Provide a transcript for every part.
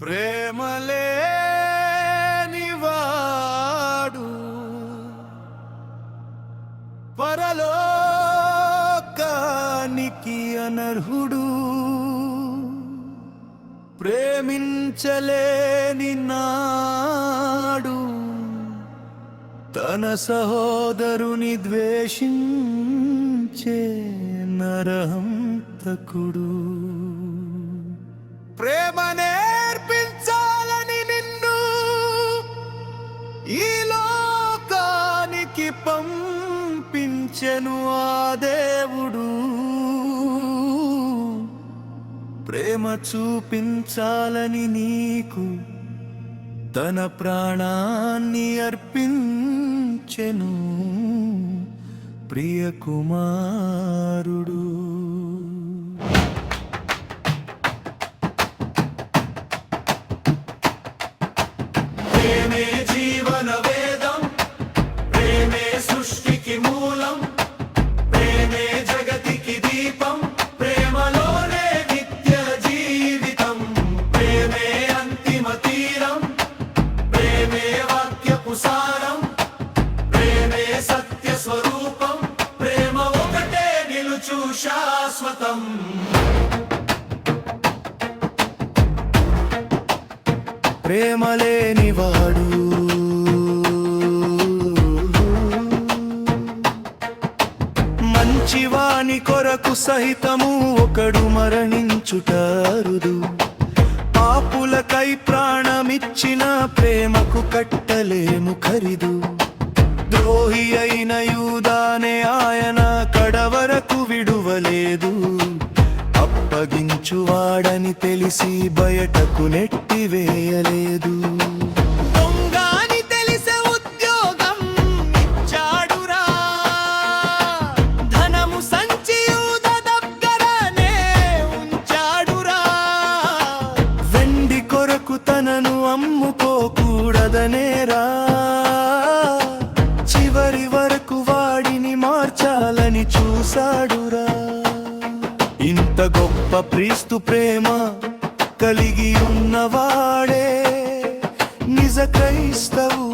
ప్రేమలేనివాడు పరలోకానికి అనర్హుడు. ప్రేమించలేని నాడు తన సహోదరుని ద్వేషించే నరహంతకుడు. ప్రేమనే ప్రేమించెను ఆ దేవుడు. ప్రేమ చూపించాలని నీకు తన ప్రాణాన్ని అర్పించెను ప్రియ కుమారుడు. దీపం ప్రేమలోనే నిత్య జీవితం. ప్రేమే అంతిమ తీరం. ప్రేమే వాక్యపు సారం ప్రేమే సత్య స్వరూపం. ప్రేమ ఒకటే నిలుచు శాశ్వతం. ప్రేమ లేనివాడు మంచివాని కొరకు సహితము ఒకడు మరణించుటారుదు. పాపులకై ప్రాణమిచ్చిన ప్రేమకు కట్టలేము ఖరీదు. ద్రోహి అయిన యూదానే ఆయన కడవరకు విడువలేదు. అప్పగించువాడని తెలిసి బయటకు నెట్టివేయలేదు. గొప్ప ప్రీస్తు ప్రేమ కలిగి ఉన్నవాడే నిజ క్రైస్తవు.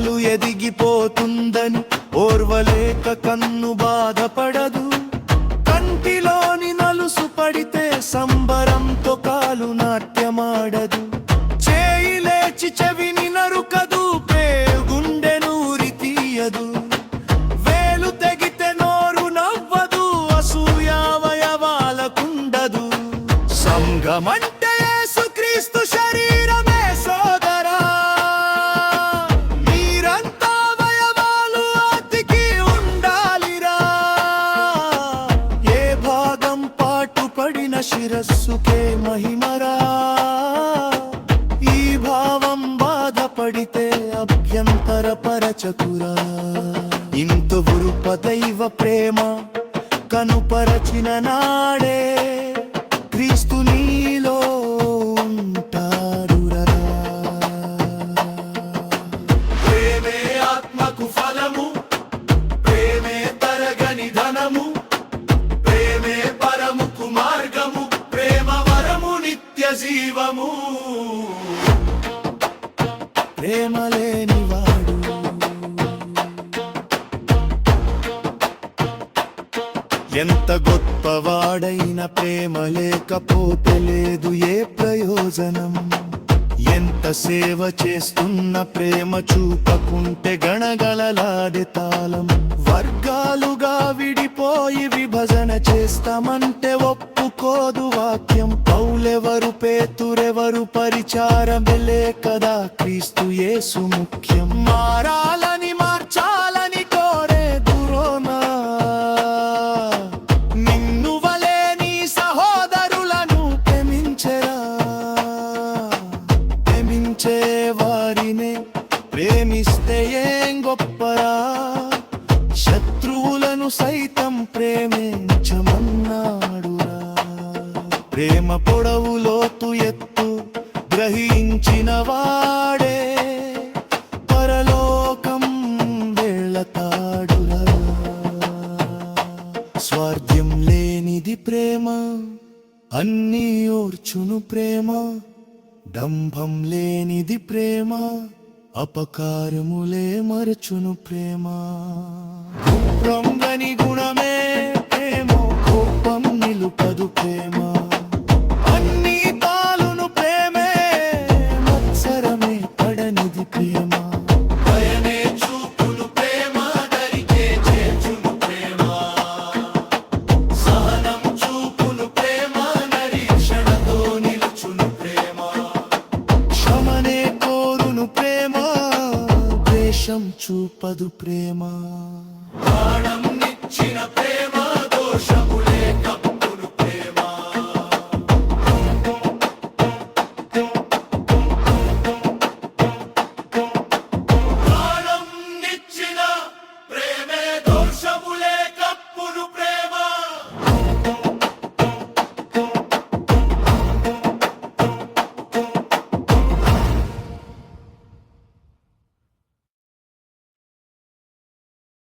కాలు ఎదిగిపోతుందని ఓర్వలేక కన్ను బాధపడదు. కంటిలోని నలుసు పడితే సంబరంతో కాలు నాట్యమాడదు. చేయి లేచి చెవిని నరుకదు గుండె నూరి తీయదు. వేలు తెగితే నోరు నవ్వదు అసూయావయవాలకుండదు. సంగమంటే యేసుక్రీస్తు శిరస్సుకే మహిమరా. ఈ భావం బాధపడితే అభ్యంతర పరచకురా. ఇంత వృప దైవ ప్రేమ కనుపరచిన నాడే. ఎంత గొప్పవాడైన ప్రేమ లేకపోతే లేదు ఏ ప్రయోజనం? ఎంత సేవ చేస్తున్న ప్రేమ చూపకుంటే గణగళలాది తాళం. వర్గాలుగా విడిపోయి విభజన చేస్తామంటే ఒప్పుకోదు వాక్యం. పౌలెవరు పరిచారం లేకదా కదా క్రీస్తు యేసు ముఖ్యం. మారాలని మార్చాల? అన్నీ ఓర్చును ప్రేమ డంభం లేనిది ప్రేమ అపకారములే మరచును ప్రేమ. చూపదు ప్రేమ. ప్రాణం నిచ్చిన ప్రేమ.